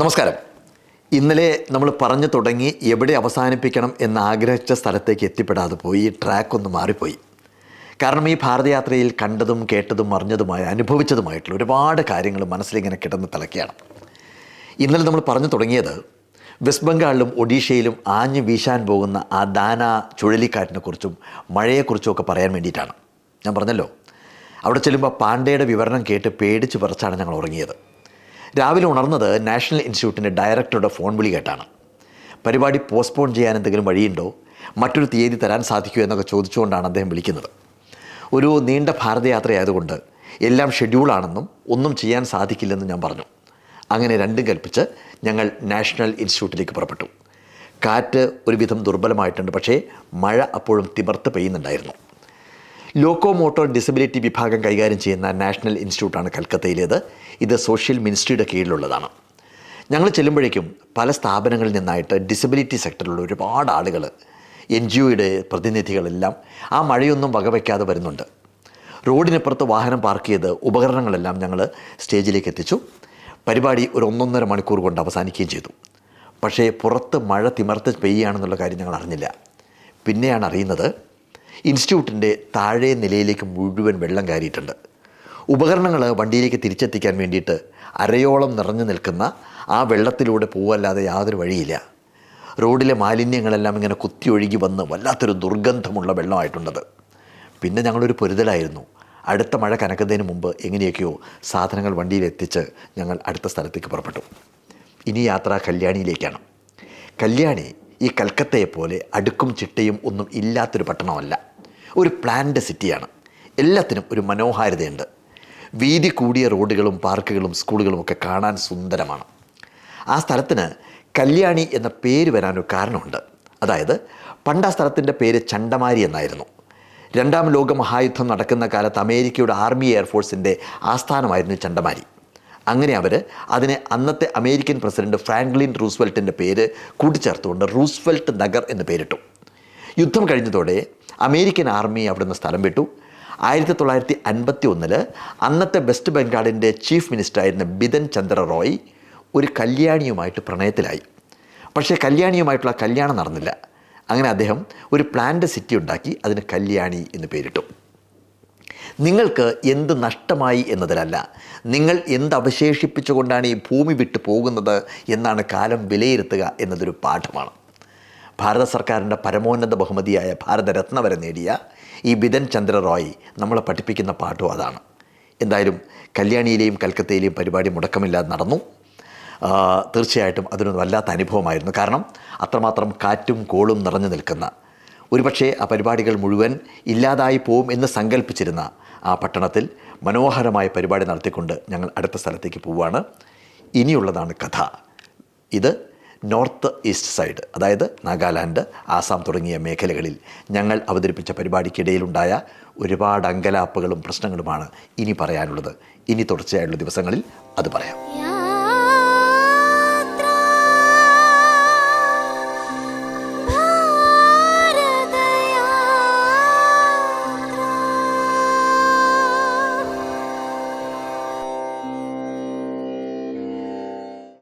നമസ്കാരം. ഇന്നലെ നമ്മൾ പറഞ്ഞു തുടങ്ങി എവിടെ അവസാനിപ്പിക്കണം എന്ന് ആഗ്രഹിച്ച സ്ഥലത്തേക്ക് എത്തിപ്പെടാതെ പോയി ട്രാക്ക് ഒന്ന് മാറിപ്പോയി. കാരണം ഈ ഭാരതയാത്രയിൽ കണ്ടതും കേട്ടതും അറിഞ്ഞതുമായ അനുഭവിച്ചതുമായിട്ടുള്ള ഒരുപാട് കാര്യങ്ങൾ മനസ്സിലിങ്ങനെ കിടന്ന് തിളക്കുകയാണ് ഇന്നലെ നമ്മൾ പറഞ്ഞു തുടങ്ങിയത് വെസ്റ്റ് ബംഗാളിലും ഒഡീഷയിലും ആഞ്ഞു വീശാൻ പോകുന്ന ആ ദാന ചുഴലിക്കാറ്റിനെക്കുറിച്ചും മഴയെക്കുറിച്ചും ഒക്കെ പറയാൻ വേണ്ടിയിട്ടാണ്. ഞാൻ പറഞ്ഞല്ലോ അവിടെ ചെല്ലുമ്പോൾ പാണ്ഡയുടെ വിവരണം കേട്ട് പേടിച്ച് പറിച്ചാണ് ഞങ്ങൾ ഉറങ്ങിയത്. രാവിലെ ഉണർന്നത് നാഷണൽ ഇൻസ്റ്റിറ്റ്യൂട്ടിന്റെ ഡയറക്ടറുടെ ഫോൺ വിളി കേട്ടാണ്. പരിപാടി പോസ്റ്റ്പോൺ ചെയ്യാൻ എന്തെങ്കിലും വഴിയുണ്ടോ? മറ്റൊരു തീയതി തരാൻ സാധിക്കുമോ എന്നൊക്കെ ചോദിച്ചുകൊണ്ടാണ് അദ്ദേഹം വിളിക്കുന്നത്. ഒരു നീണ്ട ഭാരതയാത്രയായതുകൊണ്ട് എല്ലാം ഷെഡ്യൂളാണെന്നും ഒന്നും ചെയ്യാൻ സാധിക്കില്ലെന്നും ഞാൻ പറഞ്ഞു. അങ്ങനെ രണ്ടും കൽപ്പിച്ച് ഞങ്ങൾ നാഷണൽ ഇൻസ്റ്റിറ്റ്യൂട്ടിലേക്ക് പുറപ്പെട്ടു. കാറ്റ് ഒരുവിധം ദുർബലമായിട്ടുണ്ട് പക്ഷേ മഴ അപ്പോഴും തിമർത്ത് പെയ്യുന്നുണ്ടായിരുന്നു. ലോക്കോ മോട്ടോർ ഡിസബിലിറ്റി വിഭാഗം കൈകാര്യം ചെയ്യുന്ന നാഷണൽ ഇൻസ്റ്റിറ്റ്യൂട്ടാണ് കൽക്കത്തയിലേത്. ഇത് സോഷ്യൽ മിനിസ്ട്രിയുടെ കീഴിലുള്ളതാണ്. ഞങ്ങൾ ചെല്ലുമ്പോഴേക്കും പല സ്ഥാപനങ്ങളിൽ നിന്നായിട്ട് ഡിസബിലിറ്റി സെക്ടറിലുള്ള ഒരുപാട് ആളുകൾ എൻ ജി ഒയുടെ പ്രതിനിധികളെല്ലാം ആ മഴയൊന്നും വകവയ്ക്കാതെ വരുന്നുണ്ട്. റോഡിനപ്പുറത്ത് വാഹനം പാർക്ക് ചെയ്ത് ഉപകരണങ്ങളെല്ലാം ഞങ്ങൾ സ്റ്റേജിലേക്ക് എത്തിച്ചു. പരിപാടി ഒരു ഒന്നൊന്നര മണിക്കൂർ കൊണ്ട് അവസാനിക്കുകയും ചെയ്തു. പക്ഷേ പുറത്ത് മഴ തിമർത്ത് പെയ്യുകയാണെന്നുള്ള കാര്യം ഞങ്ങൾ അറിഞ്ഞില്ല. പിന്നെയാണ് അറിയുന്നത് ഇൻസ്റ്റിറ്റ്യൂട്ടിന്റെ താഴെ നിലയിലേക്ക് മുഴുവൻ വെള്ളം കയറിയിട്ടുണ്ട്. ഉപകരണങ്ങൾ വണ്ടിയിലേക്ക് തിരിച്ചെത്തിക്കാൻ വേണ്ടിയിട്ട് അരയോളം നിറഞ്ഞു നിൽക്കുന്ന ആ വെള്ളത്തിലൂടെ പോവല്ലാതെ യാതൊരു വഴിയില്ല. റോഡിലെ മാലിന്യങ്ങളെല്ലാം ഇങ്ങനെ കുത്തി ഒഴുകി വന്ന് വല്ലാത്തൊരു ദുർഗന്ധമുള്ള വെള്ളമായിട്ടുണ്ടത്. പിന്നെ ഞങ്ങളൊരു പൊരുതലായിരുന്നു. അടുത്ത മഴ കനക്കുന്നതിന് മുമ്പ് എങ്ങനെയൊക്കെയോ സാധനങ്ങൾ വണ്ടിയിൽ എത്തിച്ച് ഞങ്ങൾ അടുത്ത സ്ഥലത്തേക്ക് പുറപ്പെട്ടു. ഇനി യാത്ര കല്യാണിയിലേക്കാണ്. കല്യാണി ഈ കൽക്കത്തയെപ്പോലെ അടുക്കും ചിട്ടയും ഒന്നും ഇല്ലാത്തൊരു പട്ടണമല്ല. ഒരു പ്ലാൻഡ് സിറ്റിയാണ് എല്ലാത്തിനും ഒരു മനോഹാരിതയുണ്ട്. വീതി കൂടിയ റോഡുകളും പാർക്കുകളും സ്കൂളുകളും ഒക്കെ കാണാൻ സുന്ദരമാണ്. ആ സ്ഥലത്തിന് കല്യാണി എന്ന പേര് വരാനൊരു കാരണമുണ്ട്. അതായത് പണ്ട് ആ സ്ഥലത്തിന്റെ പേര് ചണ്ടമാരി എന്നായിരുന്നു. രണ്ടാം ലോക മഹായുദ്ധം നടക്കുന്ന കാലത്ത് അമേരിക്കയുടെ ആർമി എയർഫോഴ്സിന്റെ ആസ്ഥാനമായിരുന്നു ചണ്ടമാരി. അങ്ങനെ അവർ അതിനെ അന്നത്തെ അമേരിക്കൻ പ്രസിഡന്റ് ഫ്രാങ്ക്ലിൻ റൂസ്വെൽറ്റിന്റെ പേര് കൂട്ടിച്ചേർത്തുകൊണ്ട് റൂസ്വെൽറ്റ് നഗർ എന്ന് പേരിട്ടു. യുദ്ധം കഴിഞ്ഞതോടെ അമേരിക്കൻ ആർമി അവിടുന്ന് സ്ഥലം വിട്ടു. ആയിരത്തി തൊള്ളായിരത്തി അൻപത്തി ഒന്നിൽ അന്നത്തെ വെസ്റ്റ് ബംഗാളിന്റെ ചീഫ് മിനിസ്റ്ററായിരുന്ന ബിതൻ ചന്ദ്ര റോയ് ഒരു കല്യാണിയുമായിട്ട് പ്രണയത്തിലായി. പക്ഷേ കല്യാണിയുമായിട്ടുള്ള കല്യാണം നടന്നില്ല. അങ്ങനെ അദ്ദേഹം ഒരു പ്ലാന്റ് സിറ്റി ഉണ്ടാക്കി അതിന് കല്യാണി എന്ന് പേരിട്ടു. നിങ്ങൾക്ക് എന്ത് നഷ്ടമായി എന്നതിലല്ല നിങ്ങൾ എന്ത് അവശേഷിപ്പിച്ചുകൊണ്ടാണ് ഈ ഭൂമി വിട്ടു പോകുന്നത് എന്നാണ് കാലം വിലയിരുത്തുക എന്നതൊരു പാഠമാണ്. ഭാരത സർക്കാരിന്റെ പരമോന്നത ബഹുമതിയായ ഭാരതരത്ന വരെ നേടിയ ഈ ബിതൻ ചന്ദ്ര റോയ് നമ്മളെ പഠിപ്പിക്കുന്ന പാട്ടും അതാണ്. എന്തായാലും കല്യാണിയിലെയും കൽക്കത്തയിലെയും പരിപാടി മുടക്കമില്ലാതെ നടന്നു. തീർച്ചയായിട്ടും അതൊരു വല്ലാത്ത അനുഭവമായിരുന്നു. കാരണം അത്രമാത്രം കാറ്റും കോളും നിറഞ്ഞു നിൽക്കുന്ന ഒരുപക്ഷെ ആ പരിപാടികൾ മുഴുവൻ ഇല്ലാതായി പോവും എന്ന് സങ്കല്പിച്ചിരുന്ന ആ പട്ടണത്തിൽ മനോഹരമായ പരിപാടി നടത്തിക്കൊണ്ട് ഞങ്ങൾ അടുത്ത സ്ഥലത്തേക്ക് പോവുകയാണ്. ഇനിയുള്ളതാണ് കഥ. ഇത് നോർത്ത് ഈസ്റ്റ് സൈഡ് അതായത് നാഗാലാൻഡ് ആസാം തുടങ്ങിയ മേഖലകളിൽ ഞങ്ങൾ അവതരിപ്പിച്ച പരിപാടിക്കിടയിലുണ്ടായ ഒരുപാട് അങ്കലാപ്പുകളും പ്രശ്നങ്ങളുമാണ് ഇനി പറയാനുള്ളത്. ഇനി തുടർച്ചയായുള്ള ദിവസങ്ങളിൽ അത് പറയാം.